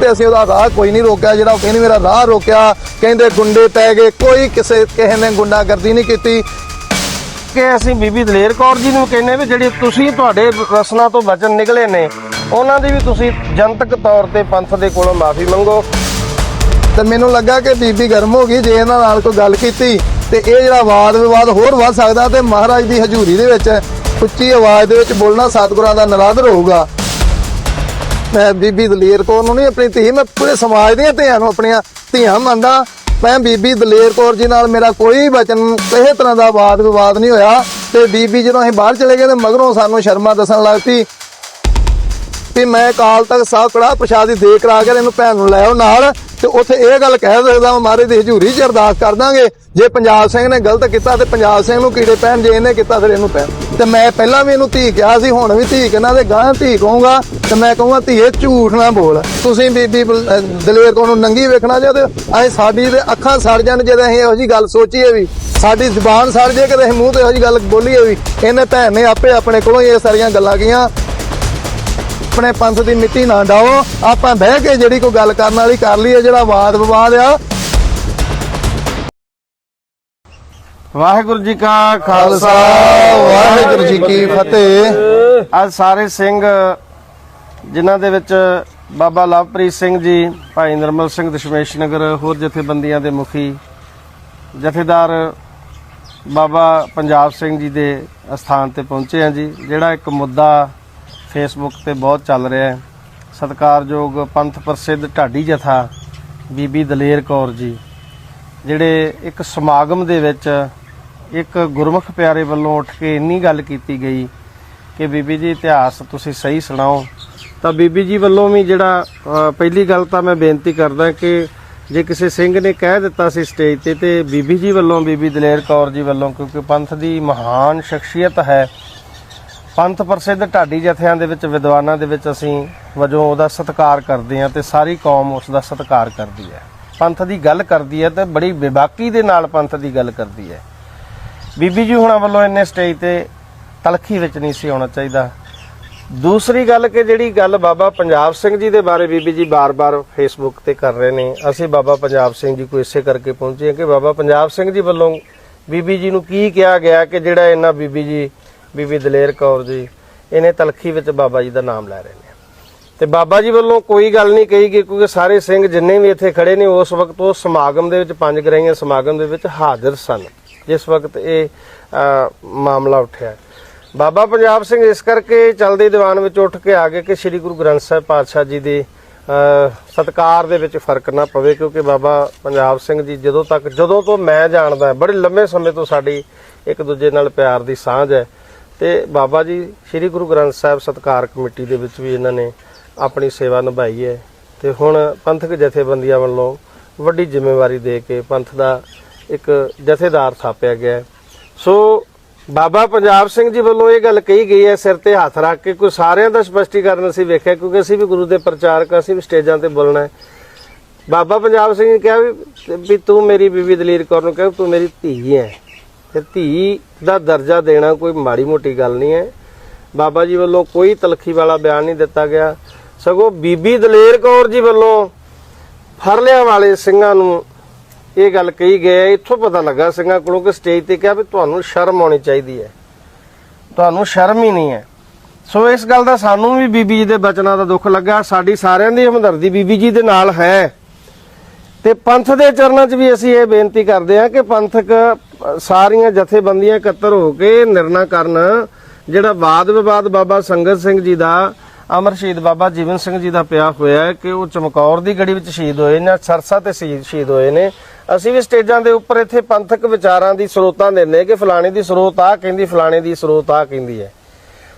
ਤੇ ਅਸੀਂ ਉਹਦਾ ਰਾਹ ਕੋਈ ਨਹੀਂ ਰੋਕਿਆ ਜਿਹੜਾ ਉਹ ਕਹਿੰਦੇ ਮੇਰਾ ਰਾਹ ਰੋਕਿਆ ਕਹਿੰਦੇ ਗੁੰਡੇ ਪੈ ਗਏ ਕੋਈ ਕਿਸੇ ਕਿਸੇ ਨੇ ਗੁੰਡਾਗਰਦੀ ਨਹੀਂ ਕੀਤੀ। ਕਿ ਅਸੀਂ ਬੀਬੀ ਦਲੇਰ ਕੌਰ ਜੀ ਨੂੰ ਕਹਿੰਨੇ ਵੀ ਜਿਹੜੀ ਤੁਸੀਂ ਤੁਹਾਡੇ ਰਸਨਾ ਤੋਂ ਬਚਨ ਨਿਕਲੇ ਨੇ ਉਹਨਾਂ ਦੀ ਵੀ ਤੁਸੀਂ ਜਨਤਕ ਤੌਰ ਤੇ ਪੰਥ ਦੇ ਕੋਲੋਂ ਮਾਫੀ ਮੰਗੋ। ਤੇ ਮੈਨੂੰ ਲੱਗਾ ਕਿ ਬੀਬੀ ਗਰਮ ਹੋ ਗਈ ਜੇ ਇਹਨਾਂ ਨਾਲ ਕੋਈ ਗੱਲ ਕੀਤੀ ਤੇ ਇਹ ਜਿਹੜਾ ਵਾਦ ਵਿਵਾਦ ਹੋਰ ਵੱਧ ਸਕਦਾ ਤੇ ਮਹਾਰਾਜ ਦੀ ਹਜ਼ੂਰੀ ਦੇ ਵਿੱਚ ਉੱਚੀ ਆਵਾਜ਼ ਦੇ ਵਿੱਚ ਬੋਲਣਾ ਸਤਿਗੁਰਾਂ ਦਾ ਨਰਾਦਰ ਹੋਊਗਾ। ਮੈਂ ਬੀਬੀ ਦਲੇਰ ਕੌਰ ਨੂੰ ਨਹੀਂ, ਆਪਣੀ ਧੀ, ਮੈਂ ਪੂਰੇ ਸਮਾਜ ਦੀਆਂ ਧੀਆਂ ਨੂੰ, ਆਪਣੀਆਂ ਧੀਆਂ ਮੰਨਦਾ। ਮੈਂ ਬੀਬੀ ਦਲੇਰ ਕੌਰ ਜੀ ਨਾਲ ਮੇਰਾ ਕੋਈ ਬਚਨ ਕਿਸੇ ਤਰ੍ਹਾਂ ਦਾ ਵਾਦ ਵਿਵਾਦ ਨਹੀਂ ਹੋਇਆ। ਤੇ ਬੀਬੀ ਜਦੋਂ ਅਸੀਂ ਬਾਹਰ ਚਲੇ ਗਏ ਤੇ ਮਗਰੋਂ ਸਾਨੂੰ ਸ਼ਰਮਾ ਦੱਸਣ ਲੱਗ ਪਈ ਵੀ ਮੈਂ ਕਾਲ ਤੱਕ ਸਾਹਿਬ ਕੜਾ ਪ੍ਰਸ਼ਾਦੀ ਦੇ ਕਰਾ ਕੇ ਇਹਨੂੰ ਭੈਣ ਨੂੰ ਲੈ ਆਓ ਨਾਲ। ਤੇ ਉੱਥੇ ਇਹ ਗੱਲ ਕਹਿ ਸਕਦਾ ਮੈਂ ਮਹਾਰਾਜ ਦੀ ਹਜ਼ੂਰੀ 'ਚ ਅਰਦਾਸ ਕਰ ਦਾਂਗੇ। ਜੇ ਪੰਜਾਬ ਸਿੰਘ ਨੇ ਗਲਤ ਕੀਤਾ ਤੇ ਪੰਜਾਬ ਸਿੰਘ ਨੂੰ ਕੀੜੇ ਪੈਣ, ਜੇ ਇਹਨੇ ਕੀਤਾ ਫਿਰ ਇਹਨੂੰ ਪੈਣ। ਤੇ ਮੈਂ ਪਹਿਲਾਂ ਵੀ ਇਹਨੂੰ ਧੀ ਕਿਹਾ ਸੀ, ਹੁਣ ਵੀ ਧੀ ਕਹਿੰਦਾ ਤੇ ਗਾਂ ਧੀ ਕਹੂੰਗਾ, ਤੇ ਮੈਂ ਕਹੂੰਗਾ, ਧੀਏ, ਝੂਠ ਨਾ ਬੋਲ। ਤੁਸੀਂ ਬੀਬੀ ਦਲੇਰ ਕੌਰ ਨੂੰ ਨੰਗੀ ਵੇਖਣਾ ਜੇ ਤੇ ਅਸੀਂ ਸਾਡੀ ਤੇ ਅੱਖਾਂ ਸੜ ਜਾਣ ਜੇ ਅਸੀਂ ਇਹੋ ਜੀ ਗੱਲ ਸੋਚੀਏ ਵੀ। ਸਾਡੀ ਜ਼ੁਬਾਨ ਸੜ ਜੇ ਕਦੇ ਅਸੀਂ ਮੂੰਹ ਤੇ ਇਹੋ ਜੀ ਗੱਲ ਬੋਲੀਏ ਵੀ। ਇਹਨੇ ਭੈਣ ਨੇ ਆਪੇ ਆਪਣੇ ਕੋਲੋਂ ਇਹ ਸਾਰੀਆਂ ਗੱਲਾਂ ਕੀਆਂ। ਆਪਣੇ ਪੰਥ ਦੀ ਮਿੱਟੀ ਨਾ ਡਾਓ ਆਪਾਂ ਬਹਿ ਕੇ ਜਿਹੜੀ ਕੋਈ ਗੱਲ ਕਰਨ ਵਾਲੀ ਕਰ ਲਈਏ ਜਿਹੜਾ ਵਾਦ ਵਿਵਾਦ ਆ। ਵਾਹਿਗੁਰੂ ਜੀ ਕਾ ਖਾਲਸਾ ਵਾਹਿਗੁਰੂ ਜੀ ਕੀ ਫਤਿਹ। ਅੱਜ ਸਾਰੇ ਸਿੰਘ ਜਿਨ੍ਹਾਂ ਦੇ ਵਿੱਚ ਬਾਬਾ ਲਵਪ੍ਰੀਤ ਸਿੰਘ ਜੀ ਭਾਈ ਨਰਮਲ ਸਿੰਘ ਦਸ਼ਮੇਸ਼ ਨਗਰ ਹੋਰ ਜਥੇਬੰਦੀਆਂ ਦੇ ਮੁਖੀ ਜਥੇਦਾਰ ਬਾਬਾ ਪੰਜਾਬ ਸਿੰਘ ਜੀ ਦੇ ਅਸਥਾਨ ਤੇ ਪਹੁੰਚੇ ਆ ਜੀ ਜਿਹੜਾ ਇੱਕ ਮੁੱਦਾ ਫੇਸਬੁੱਕ ਤੇ ਬਹੁਤ ਚੱਲ ਰਿਹਾ ਹੈ। ਸਤਿਕਾਰਯੋਗ ਪੰਥ ਪ੍ਰਸਿੱਧ ਢਾਡੀ ਜਥਾ ਬੀਬੀ ਦਲੇਰ ਕੌਰ ਜੀ, ਜਿਹੜੇ ਇੱਕ ਸਮਾਗਮ ਦੇ ਵਿੱਚ ਇੱਕ ਗੁਰਮੁਖ ਪਿਆਰੇ ਵੱਲੋਂ ਉੱਠ ਕੇ ਇੰਨੀ ਗੱਲ ਕੀਤੀ ਗਈ ਕਿ ਬੀਬੀ ਜੀ ਇਤਿਹਾਸ ਤੁਸੀਂ ਸਹੀ ਸੁਣਾਓ। ਤਾਂ ਬੀਬੀ ਜੀ ਵੱਲੋਂ ਵੀ ਜਿਹੜਾ ਪਹਿਲੀ ਗੱਲ ਤਾਂ ਮੈਂ ਬੇਨਤੀ ਕਰਦਾ ਕਿ ਜੇ ਕਿਸੇ ਸਿੰਘ ਨੇ ਕਹਿ ਦਿੱਤਾ ਸੀ ਸਟੇਜ ਤੇ ਤੇ ਬੀਬੀ ਜੀ ਵੱਲੋਂ, ਬੀਬੀ ਦਲੇਰ ਕੌਰ ਜੀ ਵੱਲੋਂ, ਕਿਉਂਕਿ ਪੰਥ ਦੀ ਮਹਾਨ ਸ਼ਖਸੀਅਤ ਹੈ ਪੰਥ ਪ੍ਰਸਿੱਧ ਢਾਡੀ ਜਥਿਆਂ ਦੇ ਵਿੱਚ, ਵਿਦਵਾਨਾਂ ਦੇ ਵਿੱਚ ਅਸੀਂ ਵਜੋਂ ਉਹਦਾ ਸਤਿਕਾਰ ਕਰਦੇ ਹਾਂ ਤੇ ਸਾਰੀ ਕੌਮ ਉਸ ਦਾ ਸਤਿਕਾਰ ਕਰਦੀ ਹੈ। ਪੰਥ ਦੀ ਗੱਲ ਕਰਦੀ ਹੈ ਤੇ ਬੜੀ ਬੇਬਾਕੀ ਦੇ ਨਾਲ ਪੰਥ ਦੀ ਗੱਲ ਕਰਦੀ ਹੈ। ਬੀਬੀ ਜੀ ਹੁਣਾਂ ਵੱਲੋਂ ਇੰਨੇ ਸਟੇਜ ਤੇ ਤਲਖੀ ਵਿੱਚ ਨਹੀਂ ਸੀ ਆਉਣਾ ਚਾਹੀਦਾ। ਦੂਸਰੀ ਗੱਲ ਕਿ ਜਿਹੜੀ ਗੱਲ ਬਾਬਾ ਪੰਜਾਬ ਸਿੰਘ ਜੀ ਦੇ ਬਾਰੇ ਬੀਬੀ ਜੀ ਬਾਰ-ਬਾਰ ਫੇਸਬੁੱਕ ਤੇ ਕਰ ਰਹੇ ਨੇ, ਅਸੀਂ ਬਾਬਾ ਪੰਜਾਬ ਸਿੰਘ ਜੀ ਕੋ ਇਸੇ ਕਰਕੇ ਪਹੁੰਚੇ ਕਿ ਬਾਬਾ ਪੰਜਾਬ ਸਿੰਘ ਜੀ ਵੱਲੋਂ ਬੀਬੀ ਜੀ ਨੂੰ ਕੀ ਕਿਹਾ ਗਿਆ ਕਿ ਜਿਹੜਾ ਇਹਨਾਂ ਬੀਬੀ ਜੀ ਬੀਬੀ ਦਲੇਰ ਕੌਰ ਜੀ ਇਹਨੇ ਤਲਖੀ ਵਿੱਚ ਬਾਬਾ ਜੀ ਦਾ ਨਾਮ ਲੈ ਰਹੇ ਨੇ। ਤੇ ਬਾਬਾ ਜੀ ਵੱਲੋਂ ਕੋਈ ਗੱਲ ਨਹੀਂ ਕਹੀ ਗਈ ਕਿਉਂਕਿ ਸਾਰੇ ਸਿੰਘ ਜਿੰਨੇ ਵੀ ਇੱਥੇ ਖੜੇ ਨੇ ਉਸ ਵਕਤ ਉਹ ਸਮਾਗਮ ਦੇ ਵਿੱਚ ਪੰਜ ਗਰਾਈਆਂ ਸਮਾਗਮ ਦੇ ਵਿੱਚ ਹਾਜ਼ਰ ਸਨ ਜਿਸ ਵਕਤ ਇਹ ਮਾਮਲਾ ਉੱਠਿਆ। ਬਾਬਾ ਪੰਜਾਬ ਸਿੰਘ ਇਸ ਕਰਕੇ ਚਲਦੇ ਦੀਵਾਨ ਵਿੱਚ ਉੱਠ ਕੇ ਆ ਗਏ ਕਿ ਸ੍ਰੀ ਗੁਰੂ ਗ੍ਰੰਥ ਸਾਹਿਬ ਪਾਤਸ਼ਾਹ ਜੀ ਦੇ ਅ, ਸਤਕਾਰ ਦੇ ਵਿੱਚ ਫ਼ਰਕ ਨਾ ਪਵੇ ਕਿਉਂਕਿ ਬਾਬਾ ਪੰਜਾਬ ਸਿੰਘ ਜੀ ਜਦੋਂ ਤੱਕ ਜਦੋਂ ਤੋਂ ਮੈਂ ਜਾਣਦਾ ਬੜੇ ਲੰਮੇ ਸਮੇਂ ਤੋਂ ਸਾਡੀ ਇੱਕ ਦੂਜੇ ਨਾਲ ਪਿਆਰ ਦੀ ਸਾਂਝ ਹੈ ਤੇ ਬਾਬਾ ਜੀ, ਸ੍ਰੀ ਗੁਰੂ ਗ੍ਰੰਥ ਸਾਹਿਬ ਸਤਕਾਰ ਕਮੇਟੀ ਦੇ ਵਿੱਚ ਵੀ ਇਹਨਾਂ ਨੇ ਆਪਣੀ ਸੇਵਾ ਨਿਭਾਈ ਹੈ। ਤੇ ਹੁਣ ਪੰਥਕ ਜਥੇਬੰਦੀਆਂ ਵੱਲੋਂ ਵੱਡੀ ਜ਼ਿੰਮੇਵਾਰੀ ਦੇ ਕੇ ਪੰਥ ਦਾ ਇੱਕ ਜਥੇਦਾਰ ਥਾਪਿਆ ਗਿਆ ਸੋ ਬਾਬਾ ਪੰਜਾਬ ਸਿੰਘ ਜੀ ਵੱਲੋਂ ਇਹ ਗੱਲ ਕਹੀ ਗਈ ਹੈ, ਸਿਰ ਤੇ ਹੱਥ ਰੱਖ ਕੇ, ਕੋਈ ਸਾਰਿਆਂ ਦਾ ਸਪਸ਼ਟੀਕਰਨ ਅਸੀਂ ਵੇਖਿਆ, ਕਿਉਂਕਿ ਅਸੀਂ ਵੀ ਗੁਰੂ ਦੇ ਪ੍ਰਚਾਰਕ ਅਸੀਂ ਵੀ ਸਟੇਜਾਂ ਤੇ ਬੋਲਣਾ ਹੈ। ਬਾਬਾ ਪੰਜਾਬ ਸਿੰਘ ਨੇ ਕਿਹਾ ਵੀ ਵੀ ਤੂੰ ਮੇਰੀ ਬੀਬੀ ਦਲੀਰ ਕੌਰ ਨੂੰ ਕਿਹਾ ਤੂੰ ਮੇਰੀ ਧੀ ਹੈ। ਤੇ ਧੀ ਦਾ ਦਰਜਾ ਦੇਣਾ ਕੋਈ ਮਾੜੀ ਮੋਟੀ ਗੱਲ ਨਹੀਂ ਹੈ। ਬਾਬਾ ਜੀ ਵੱਲੋਂ ਕੋਈ ਤਲਖੀ ਵਾਲਾ ਬਿਆਨ ਨਹੀਂ ਦਿੱਤਾ ਗਿਆ। ਸਗੋਂ ਬੀਬੀ ਦਲੇਰ ਕੌਰ ਜੀ ਵੱਲੋਂ ਫਰਲਿਆਂ ਵਾਲੇ ਸਿੰਘਾਂ ਨੂੰ ਇਹ ਗੱਲ ਕਹੀ ਗਈ ਹੈ। ਇੱਥੋਂ ਪਤਾ ਲੱਗਾ ਸਿੰਘਾਂ ਕੋਲੋਂ ਕਿ ਸਟੇਜ ਤੇ ਕਿਹਾ ਵੀ ਤੁਹਾਨੂੰ ਸ਼ਰਮ ਆਉਣੀ ਚਾਹੀਦੀ ਹੈ। ਤੁਹਾਨੂੰ ਸ਼ਰਮ ਹੀ ਨਹੀਂ ਹੈ। ਸੋ ਇਸ ਗੱਲ ਦਾ ਸਾਨੂੰ ਵੀ ਬੀਬੀ ਜੀ ਦੇ ਬਚਨਾਂ ਦਾ ਦੁੱਖ ਲੱਗਾ। ਸਾਡੀ ਸਾਰਿਆਂ ਦੀ ਹਮਦਰਦੀ ਬੀਬੀ ਜੀ ਦੇ ਨਾਲ ਹੈ। ਤੇ ਪੰਥ ਦੇ ਚਰਨਾਂ 'ਚ ਵੀ ਅਸੀਂ ਇਹ ਬੇਨਤੀ ਕਰਦੇ ਹਾਂ ਕਿ ਪੰਥਕ ਸਾਰੀਆਂ ਜਥੇਬੰਦੀਆਂ ਇਕੱਤਰ ਹੋ ਕੇ ਨਿਰਣਾ ਕਰਨ। ਜਿਹੜਾ ਵਾਦ ਵਿਵਾਦ ਬਾਬਾ ਸੰਗਤ ਸਿੰਘ ਜੀ ਦਾ, ਅਮਰ ਸ਼ਹੀਦ ਬਾਬਾ ਜੀਵਨ ਸਿੰਘ ਜੀ ਦਾ ਪਿਆ ਹੋਇਆ ਹੈ ਕਿ ਉਹ ਚਮਕੌਰ ਦੀ ਗੜੀ ਵਿੱਚ ਸ਼ਹੀਦ ਹੋਏ ਨੇ, ਸਰਸਾ ਤੇ ਸ਼ਹੀਦ ਸ਼ਹੀਦ ਹੋਏ ਨੇ। ਅਸੀਂ ਵੀ ਸਟੇਜਾਂ ਦੇ ਉੱਪਰ ਇੱਥੇ ਪੰਥਕ ਵਿਚਾਰਾਂ ਦੀ ਸਰੋਤਾਂ ਦਿੰਦੇ ਕਿ ਫਲਾਣੇ ਦੀ ਸਰੋਤ ਆ ਕਹਿੰਦੀ, ਫਲਾਣੇ ਦੀ ਸਰੋਤ ਆ ਕਹਿੰਦੀ ਹੈ।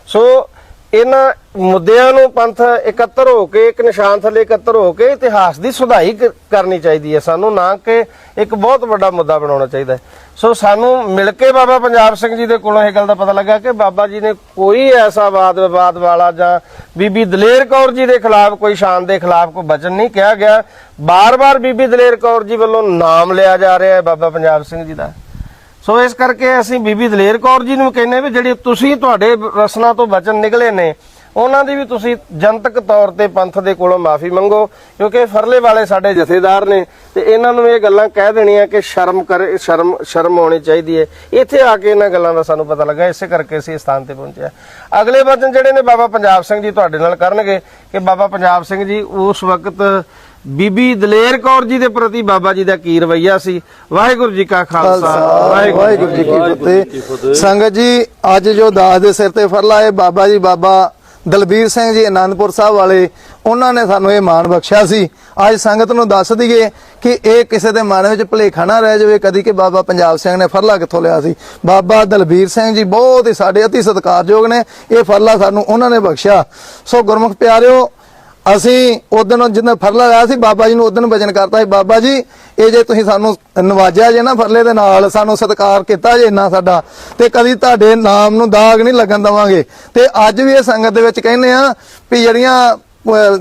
ਸੋ ਇਹਨਾਂ ਮੁੱਦਿਆਂ ਨੂੰ ਪੰਥ ਇਕੱਤਰ ਹੋ ਕੇ, ਇੱਕ ਨਿਸ਼ਾਨ ਥੱਲੇ ਇਕੱਤਰ ਹੋ ਕੇ ਇਤਿਹਾਸ ਦੀ ਸੁਧਾਈ ਕਰਨੀ ਚਾਹੀਦੀ ਹੈ ਸਾਨੂੰ, ਨਾ ਕਿ ਇੱਕ ਬਹੁਤ ਵੱਡਾ ਮੁੱਦਾ ਬਣਾਉਣਾ ਚਾਹੀਦਾ ਹੈ। ਸੋ ਸਾਨੂੰ ਮਿਲ ਕੇ ਬਾਬਾ ਪੰਜਾਬ ਸਿੰਘ ਜੀ ਦੇ ਕੋਲੋਂ ਇਹ ਗੱਲ ਦਾ ਪਤਾ ਲੱਗਾ ਕਿ ਬਾਬਾ ਜੀ ਨੇ ਕੋਈ ਐਸਾ ਵਾਦ ਵਿਵਾਦ ਵਾਲਾ ਜਾਂ ਬੀਬੀ ਦਲੇਰ ਕੌਰ ਜੀ ਦੇ ਖਿਲਾਫ ਕੋਈ ਸ਼ਾਨ ਦੇ ਖਿਲਾਫ ਕੋਈ ਬਚਨ ਨਹੀਂ ਕਿਹਾ ਗਿਆ। ਬਾਰ-ਬਾਰ ਬੀਬੀ ਦਲੇਰ ਕੌਰ ਜੀ ਵੱਲੋਂ ਨਾਮ ਲਿਆ ਜਾ ਰਿਹਾ ਹੈ ਬਾਬਾ ਪੰਜਾਬ ਸਿੰਘ ਜੀ ਦਾ। ਸੋ ਇਸ ਕਰਕੇ ਅਸੀਂ ਬੀਬੀ ਦਲੇਰ ਕੌਰ ਜੀ ਨੂੰ ਕਹਿੰਨੇ ਵੀ ਜਿਹੜੀ ਤੁਸੀਂ ਤੁਹਾਡੇ ਰਸਨਾ ਤੋਂ ਬਚਨ ਨਿਕਲੇ ਨੇ ਉਹਨਾਂ ਦੀ ਵੀ ਤੁਸੀਂ ਜਨਤਕ ਤੌਰ ਤੇ ਪੰਥ ਦੇ ਕੋਲੋਂ ਮਾਫੀ ਮੰਗੋ ਕਿਉਂਕਿ ਫਰਲੇ ਵਾਲੇ ਸਾਡੇ ਜਥੇਦਾਰ ਨੇ ਤੇ ਇਹਨਾਂ ਨੂੰ ਇਹ ਗੱਲਾਂ ਕਹਿ ਦੇਣੀਆਂ ਕਿ ਸ਼ਰਮ ਕਰੇ ਸ਼ਰਮ ਸ਼ਰਮ ਹੋਣੀ ਚਾਹੀਦੀ ਹੈ। ਇੱਥੇ ਆ ਕੇ ਇਹਨਾਂ ਗੱਲਾਂ ਦਾ ਸਾਨੂੰ ਪਤਾ ਲੱਗਾ ਇਸੇ ਕਰਕੇ ਅਸੀਂ ਇਸ ਸਥਾਨ ਤੇ ਪਹੁੰਚੇ ਹਾਂ। ਅਗਲੇ ਵਚਨ ਜਿਹੜੇ ਨੇ ਬਾਬਾ ਪੰਜਾਬ ਸਿੰਘ ਜੀ ਤੁਹਾਡੇ ਨਾਲ ਕਰਨਗੇ ਕਿ ਬਾਬਾ ਪੰਜਾਬ ਸਿੰਘ ਜੀ ਉਸ ਵਕਤ ਬੀਬੀ ਦਲੇਰ ਕੌਰ ਜੀ ਦੇ ਪ੍ਰਤੀ ਬਾਬਾ ਜੀ ਦਾ ਕੀ ਰਵੱਈਆ ਸੀ? ਵਾਹਿਗੁਰੂ ਜੀ ਕਾ ਖਾਲਸਾ ਵਾਹਿਗੁਰੂ ਜੀ ਕੀ ਫਤਿਹ। ਸੰਗਤ ਜੀ ਅੱਜ ਜੋ ਦਾਸ ਦੇ ਸਿਰ ਤੇ ਫਰਲਾ ਹੈ ਬਾਬਾ ਜੀ ਬਾਬਾ ਦਲਬੀਰ ਸਿੰਘ ਜੀ ਆਨੰਦਪੁਰ ਸਾਹਿਬ ਵਾਲੇ, ਉਹਨਾਂ ਨੇ ਸਾਨੂੰ ਇਹ ਮਾਣ ਬਖਸ਼ਿਆ ਸੀ। ਅੱਜ ਸੰਗਤ ਨੂੰ ਦੱਸ ਦਈਏ ਕਿ ਇਹ ਕਿਸੇ ਦੇ ਮਨ ਵਿੱਚ ਭੁਲੇਖਾ ਨਾ ਰਹਿ ਜਾਵੇ, ਕਦੀ ਕਿ ਬਾਬਾ ਪੰਜਾਬ ਸਿੰਘ ਨੇ ਫਰਲਾ ਕਿੱਥੋਂ ਲਿਆ ਸੀ। ਬਾਬਾ ਦਲਬੀਰ ਸਿੰਘ ਜੀ ਬਹੁਤ ਹੀ ਸਾਡੇ ਅਤੀ ਸਤਿਕਾਰਯੋਗ ਨੇ, ਇਹ ਫਰਲਾ ਸਾਨੂੰ ਉਹਨਾਂ ਨੇ ਬਖਸ਼ਿਆ। ਸੋ ਗੁਰਮੁਖ ਪਿਆਰਿਓ ਅਸੀਂ ਉਦੋਂ ਜਿੰਨਾ ਫਰਲਾ ਲਿਆ ਸੀ, ਬਾਬਾ ਜੀ ਨੂੰ ਉਦੋਂ ਵਚਨ ਕਰਤਾ ਸੀ, ਬਾਬਾ ਜੀ, ਇਹ ਜੇ ਤੁਸੀਂ ਸਾਨੂੰ ਨਵਾਜਿਆ ਜੇ ਨਾ ਫਰਲੇ ਦੇ ਨਾਲ, ਸਾਨੂੰ ਸਤਿਕਾਰ ਕੀਤਾ ਜੇ ਇੰਨਾ ਸਾਡਾ, ਤੇ ਕਦੀ ਤੁਹਾਡੇ ਨਾਮ ਨੂੰ ਦਾਗ ਨਹੀਂ ਲੱਗਣ ਦਵਾਂਗੇ। ਤੇ ਅੱਜ ਵੀ ਇਹ ਸੰਗਤ ਦੇ ਵਿੱਚ ਕਹਿੰਦੇ ਆ ਵੀ ਜਿਹੜੀਆਂ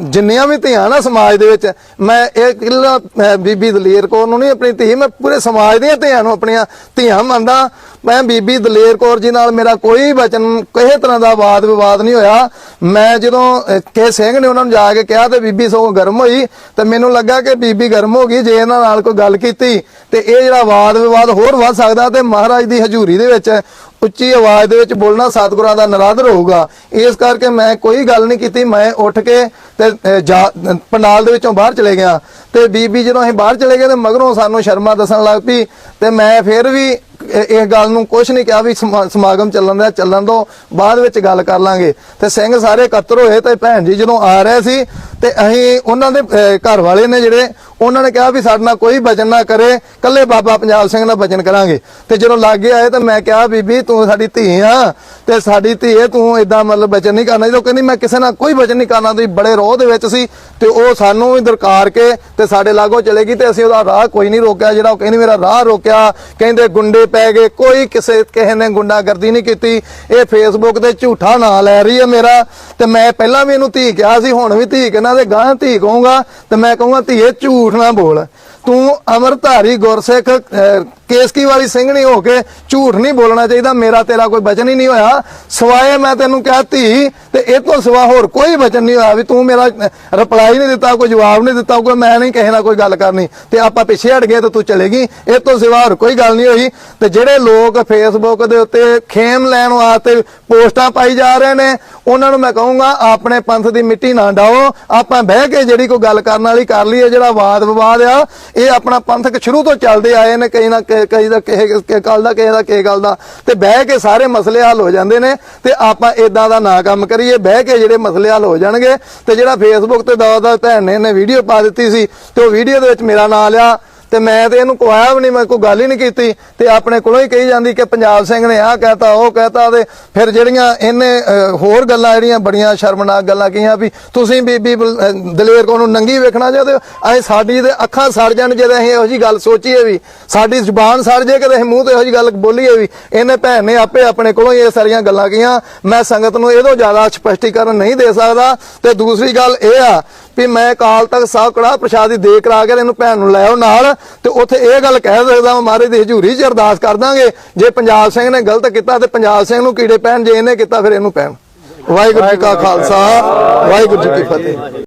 ਜਿੰਨੀਆਂ ਵੀ ਧੀਆਂ ਨਾ ਸਮਾਜ ਦੇ ਵਿੱਚ, ਮੈਂ ਇਹ ਕਿਲਾ ਬੀਬੀ ਦਲੇਰ ਕੌਰ ਨੂੰ ਨਹੀਂ, ਆਪਣੀ ਧੀ, ਮੈਂ ਪੂਰੇ ਸਮਾਜ ਦੀਆਂ ਧੀਆਂ ਨੂੰ, ਆਪਣੀਆਂ ਧੀਆਂ ਮੰਨਦਾ ਮੈਂ ਬੀਬੀ ਦਲੇਰ ਕੌਰ ਜੀ ਨਾਲ ਮੇਰਾ ਕੋਈ ਵਚਨ ਕਿਸੇ ਤਰ੍ਹਾਂ ਦਾ ਵਾਦ ਵਿਵਾਦ ਨਹੀਂ ਹੋਇਆ। ਮੈਂ ਜਦੋਂ ਅਹ, ਸਿੰਘ ਨੇ ਉਹਨਾਂ ਨੂੰ ਜਾ ਕੇ ਕਿਹਾ ਤੇ ਬੀਬੀ ਸਗੋਂ ਗਰਮ ਹੋਈ ਤੇ ਮੈਨੂੰ ਲੱਗਾ ਕਿ ਬੀਬੀ ਗਰਮ ਹੋ ਗਈ ਜੇ ਇਹਨਾਂ ਨਾਲ ਕੋਈ ਗੱਲ ਕੀਤੀ। ਤੇ ਇਹ ਜਿਹੜਾ ਵਾਦ ਵਿਵਾਦ ਹੋਰ ਵੱਧ ਸਕਦਾ ਤੇ ਮਹਾਰਾਜ ਦੀ ਹਜ਼ੂਰੀ ਦੇ ਵਿੱਚ ਉੱਚੀ ਆਵਾਜ਼ ਦੇ ਵਿੱਚ ਬੋਲਣਾ ਸਤਿਗੁਰਾਂ ਦਾ ਨਰਾਦਰ ਹੋਊਗਾ। ਇਸ ਕਰਕੇ ਮੈਂ ਕੋਈ ਗੱਲ ਨਹੀਂ ਕੀਤੀ ਮੈਂ ਉੱਠ ਕੇ ਤੇ ਜਾ- ਪੰਡਾਲ ਦੇ ਵਿੱਚੋਂ ਬਾਹਰ ਚਲੇ ਗਿਆ। ਤੇ ਬੀਬੀ ਜਦੋਂ ਅਸੀਂ ਬਾਹਰ ਚਲੇ ਗਏ ਤੇ ਮਗਰੋਂ ਸਾਨੂੰ ਸ਼ਰਮਾ ਦੱਸਣ ਲੱਗ ਪਈ ਤੇ ਮੈਂ ਫਿਰ ਵੀ ਇਹ ਗੱਲ ਨੂੰ ਕੁਝ ਨਹੀਂ ਕਿਹਾ ਵੀ ਸਮਾ- ਸਮਾਗਮ ਚੱਲਣ ਦਾ, ਚੱਲਣ ਤੋਂ ਬਾਅਦ ਵਿੱਚ ਗੱਲ ਕਰ ਲਾਂਗੇ। ਤੇ ਸਿੰਘ ਸਾਰੇ ਇਕੱਤਰ ਹੋਏ ਤੇ ਭੈਣ ਜੀ ਜਦੋਂ ਆ ਰਹੇ ਸੀ, ਤੇ ਅਸੀਂ ਉਹਨਾਂ ਦੇ ਘਰ ਵਾਲੇ ਨੇ ਜਿਹੜੇ ਉਹਨਾਂ ਨੇ ਕਿਹਾ ਵੀ ਸਾਡੇ ਨਾਲ ਕੋਈ ਭਜਨ ਨਾ ਕਰੇ ਕੱਲੇ ਬਾਬਾ ਪੰਜਾਬ ਸਿੰਘ ਨਾਲ ਭਜਨ ਕਰਾਂਗੇ। ਤੇ ਜਦੋਂ ਲਾਗੇ ਆਏ ਤਾਂ ਮੈਂ ਕਿਹਾ, ਬੀਬੀ ਤੂੰ ਸਾਡੀ ਧੀ ਆ, ਤੇ ਸਾਡੀ ਧੀ ਤੂੰ ਇਦਾਂ ਮਤਲਬ ਭਜਨ ਨਹੀਂ ਕਰਨਾ। ਜਦੋਂ ਕਹਿੰਦੀ, ਮੈਂ ਕਿਸੇ ਨਾਲ ਕੋਈ ਭਜਨ ਨਹੀਂ ਕਰਨਾ, ਤੁਸੀਂ ਬੜੇ ਰੋਹ ਦੇ ਵਿੱਚ ਸੀ, ਤੇ ਉਹ ਸਾਨੂੰ ਵੀ ਦਰਕਾਰ ਕੇ ਤੇ ਸਾਡੇ ਲਾਗੋਂ ਚਲੇਗੀ ਤੇ ਅਸੀਂ ਉਹਦਾ ਰਾਹ ਕੋਈ ਨਹੀਂ ਰੋਕਿਆ। ਜਿਹੜਾ ਉਹ ਕਹਿੰਦੀ, ਮੇਰਾ ਰਾਹ ਰੋਕਿਆ, ਕਹਿੰਦੇ ਗੁੰਡੇ ਪੈ ਗਏ, ਕੋਈ ਕਿਸੇ ਕਿਸੇ ਨੇ ਗੁੰਡਾਗਰਦੀ ਨਹੀਂ ਕੀਤੀ। ਇਹ ਫੇਸਬੁੱਕ ਤੇ ਝੂਠਾ ਨਾਂ ਲੈ ਰਹੀ ਹੈ ਮੇਰਾ। ਤੇ ਮੈਂ ਪਹਿਲਾਂ ਵੀ ਇਹਨੂੰ ਧੀ ਕਿਹਾ ਸੀ, ਹੁਣ ਵੀ ਧੀ ਕਹਿੰਦਾ ਤੇ ਗਾਂ ਧੀ ਕਹੂੰਗਾ। ਤੇ ਮੈਂ ਕਹੂੰਗਾ, ਧੀਏ, ਝੂਠ ਨਾ ਬੋਲ। ਤੂੰ ਅਮਰਧਾਰੀ ਗੁਰਸਿੱਖ ਅਹ, ਕੇਸਕੀ ਵਾਲੀ ਸਿੰਘਣੀ ਹੋ ਕੇ ਝੂਠ ਨਹੀਂ ਬੋਲਣਾ ਚਾਹੀਦਾ, ਮੇਰਾ ਤੇਰਾ ਕੋਈ ਬਚਨ ਹੀ ਨਹੀਂ ਹੋਇਆ। ਸਵਾਏ ਮੈਂ ਤੈਨੂੰ ਕਿਹਾ ਧੀ ਤੇ ਇਹ ਤੋਂ ਸਿਵਾ ਹੋਰ ਕੋਈ ਬਚਨ ਨਹੀਂ ਹੋਇਆ ਵੀ ਤੂੰ ਮੇਰਾ ਰਿਪਲਾਈ ਨਹੀਂ ਦਿੱਤਾ, ਕੋਈ ਜਵਾਬ ਨਹੀਂ ਦਿੱਤਾ, ਕੋਈ ਮੈਂ ਨਹੀਂ ਕਿਸੇ ਨਾਲ ਕੋਈ ਗੱਲ ਕਰਨੀ ਤੇ ਆਪਾਂ ਪਿੱਛੇ ਹਟ ਗਏ ਤੇ ਤੂੰ ਚਲੇਗੀ ਇਹ ਤੋਂ ਸਿਵਾ ਹੋਰ ਕੋਈ ਗੱਲ ਨਹੀਂ ਹੋਈ ਤੇ ਜਿਹੜੇ ਲੋਕ ਫੇਸਬੁੱਕ ਦੇ ਉੱਤੇ ਖੇਮ ਲੈਣ ਵਾਸਤੇ ਪੋਸਟਾਂ ਪਾਈ ਜਾ ਰਹੇ ਨੇ, ਉਹਨਾਂ ਨੂੰ ਮੈਂ ਕਹੂੰਗਾ, ਆਪਣੇ ਪੰਥ ਦੀ ਮਿੱਟੀ ਨਾ ਡਾਓ, ਆਪਾਂ ਬਹਿ ਕੇ ਜਿਹੜੀ ਕੋਈ ਗੱਲ ਕਰਨ ਵਾਲੀ ਕਰ ਲਈਏ, ਜਿਹੜਾ ਵਾਦ ਵਿਵਾਦ ਆ, ਇਹ ਆਪਣਾ ਪੰਥਕ ਸ਼ੁਰੂ ਤੋਂ ਚੱਲਦੇ ਆਏ ਨੇ, ਕਈ ਨਾ ਕਈ ਕਈ ਦਾ ਕਿਸੇ ਕਿਸੇ ਗੱਲ ਦਾ, ਕਿਸੇ ਦਾ ਕਿਸੇ ਗੱਲ ਦਾ। ਤੇ ਬਹਿ ਕੇ ਸਾਰੇ ਮਸਲੇ ਹੱਲ ਹੋ ਜਾਂਦੇ ਨੇ ਤੇ ਆਪਾਂ ਇਦਾਂ ਦਾ ਨਾ ਕੰਮ ਕਰੀਏ। ਬਹਿ ਕੇ ਜਿਹੜੇ ਮਸਲੇ ਹੱਲ ਹੋ ਜਾਣਗੇ ਤੇ ਜਿਹੜਾ ਫੇਸਬੁੱਕ ਤੇ ਦਾ ਦਾ ਭੈਣ ਨੇ ਵੀਡੀਓ ਪਾ ਦਿੱਤੀ ਸੀ ਤੇ ਉਹ ਵੀਡੀਓ ਦੇ ਵਿੱਚ ਮੇਰਾ ਨਾਂ ਲਿਆ। ਤੇ ਮੈਂ ਤੇ ਇਹਨੂੰ ਕੋਇਆ ਵੀ ਨਹੀਂ, ਮੈਂ ਕੋਈ ਗੱਲ ਹੀ ਨਹੀਂ ਕੀਤੀ। ਤੇ ਆਪਣੇ ਕੋਲੋਂ ਹੀ ਕਹੀ ਜਾਂਦੀ ਕਿ ਪੰਜਾਬ ਸਿੰਘ ਨੇ ਆਹ ਕਹਿਤਾ, ਉਹ ਕਹਿਤਾ ਤੇ ਫਿਰ ਜਿਹੜੀਆਂ ਇਹਨੇ ਹੋਰ ਗੱਲਾਂ ਜਿਹੜੀਆਂ ਬੜੀਆਂ ਸ਼ਰਮਨਾਕ ਗੱਲਾਂ ਕਹੀਆਂ ਵੀ ਤੁਸੀਂ ਬੀਬੀ ਦਲੇਰ ਕੋ ਨੂੰ ਨੰਗੀ ਵੇਖਣਾ ਚਾਹਦੇ ਹੋ? ਐ ਸਾਡੀ ਤੇ ਅੱਖਾਂ ਸੜ ਜਾਣ ਜਦੋਂ ਅਸੀਂ ਇਹੋ ਜੀ ਗੱਲ ਸੋਚੀਏ ਵੀ। ਸਾਡੀ ਜ਼ੁਬਾਨ ਸੜ ਜੇ ਕਦੇ ਅਸੀਂ ਮੂੰਹ ਤੇ ਇਹੋ ਜੀ ਗੱਲ ਬੋਲੀਏ ਵੀ। ਇਹਨੇ ਭੈਣ ਨੇ ਆਪੇ ਆਪਣੇ ਕੋਲੋਂ ਹੀ ਇਹ ਸਾਰੀਆਂ ਗੱਲਾਂ ਕਹੀਆਂ। ਮੈਂ ਸੰਗਤ ਨੂੰ ਇਹਦੋਂ ਜ਼ਿਆਦਾ ਸਪਸ਼ਟੀਕਰਨ ਨਹੀਂ ਦੇ ਸਕਦਾ। ਤੇ ਦੂਸਰੀ ਗੱਲ ਇਹ ਆ ਵੀ ਮੈਂ ਕਾਲ ਤਖ਼ਤ ਸਾਹਿਬ ਕੜਾ ਪ੍ਰਸ਼ਾਦ ਦੀ ਦੇ ਕਰਾ ਕੇ ਇਹਨੂੰ ਭੈਣ ਨੂੰ ਲੈ ਆਓ ਨਾਲ ਤੇ ਉੱਥੇ ਇਹ ਗੱਲ ਕਹਿ ਸਕਦਾ ਮੈਂ ਮਹਾਰਾਜ ਦੀ ਹਜ਼ੂਰੀ 'ਚ ਅਰਦਾਸ ਕਰ ਦਾਂਗੇ। ਜੇ ਪੰਜਾਬ ਸਿੰਘ ਨੇ ਗਲਤ ਕੀਤਾ ਤੇ ਪੰਜਾਬ ਸਿੰਘ ਨੂੰ ਕੀੜੇ ਪੈਣ, ਜੇ ਇਹਨੇ ਕੀਤਾ ਫਿਰ ਇਹਨੂੰ ਪੈਣ। ਵਾਹਿਗੁਰੂ ਜੀ ਕਾ ਖਾਲਸਾ, ਵਾਹਿਗੁਰੂ ਜੀ ਕੀ ਫਤਿਹ।